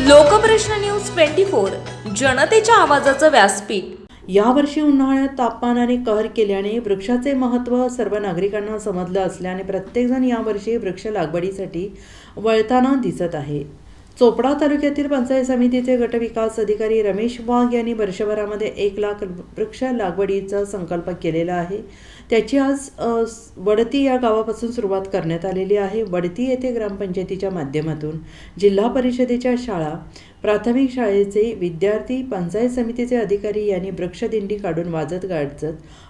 Lokprashna news twenty four जनतेच्या आवाजाचं व्यासपीठ. यावर्षी उन्हाळ्यात तापमानाने कहर केल्याने वृक्षाचे महत्त्व सर्व नागरिकांना समजलं असल्याने प्रत्येकजण यावर्षी वृक्ष लागवडीसाठी वळताना दिसत आहे. चोपडा तालुक्यातील पंचायत समितीचे गटविकास अधिकारी रमेश वाघ यांनी वर्षभरामध्ये एक लाख वृक्ष लागवडीचा संकल्प केलेला आहे. त्याची आज वडती या गावापासून सुरुवात करण्यात आलेली आहे. वडती येथे ग्रामपंचायतीच्या माध्यमातून जिल्हा परिषदेच्या शाळा प्राथमिक शाळेचे विद्यार्थी पंचायत समितीचे अधिकारी यांनी वृक्षदिंडी काढून वाजत गाजत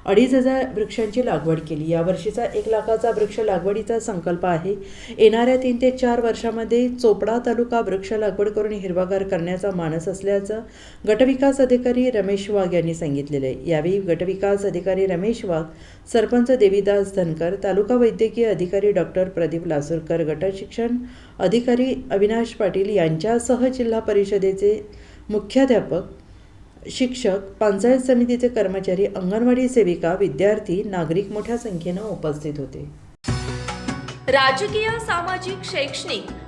अडीच हजार वृक्षांची लागवड केली. यावर्षीचा एक लाखाचा वृक्ष लागवडीचा संकल्प आहे. येणाऱ्या तीन ते चार वर्षामध्ये चोपडा तालुका वृक्ष लागवड करून हिरवागार करण्याचा मानस असल्याचं गटविकास अधिकारी रमेश वाघ यांनी सांगितलेलं आहे. यावेळी गटविकास अधिकारी रमेश वाघ सरपंच देवीदास धनकर तालुका वैद्यकीय अधिकारी डॉक्टर प्रदीप लासूरकर गटशिक्षण अधिकारी अविनाश पाटील यांच्यासह जिल्हा परिषदेचे मुख्याध्यापक शिक्षक पंचायत समितीचे कर्मचारी अंगणवाडी सेविका विद्यार्थी नागरिक मोठ्या संख्येनं उपस्थित होते. राजकीय सामाजिक शैक्षणिक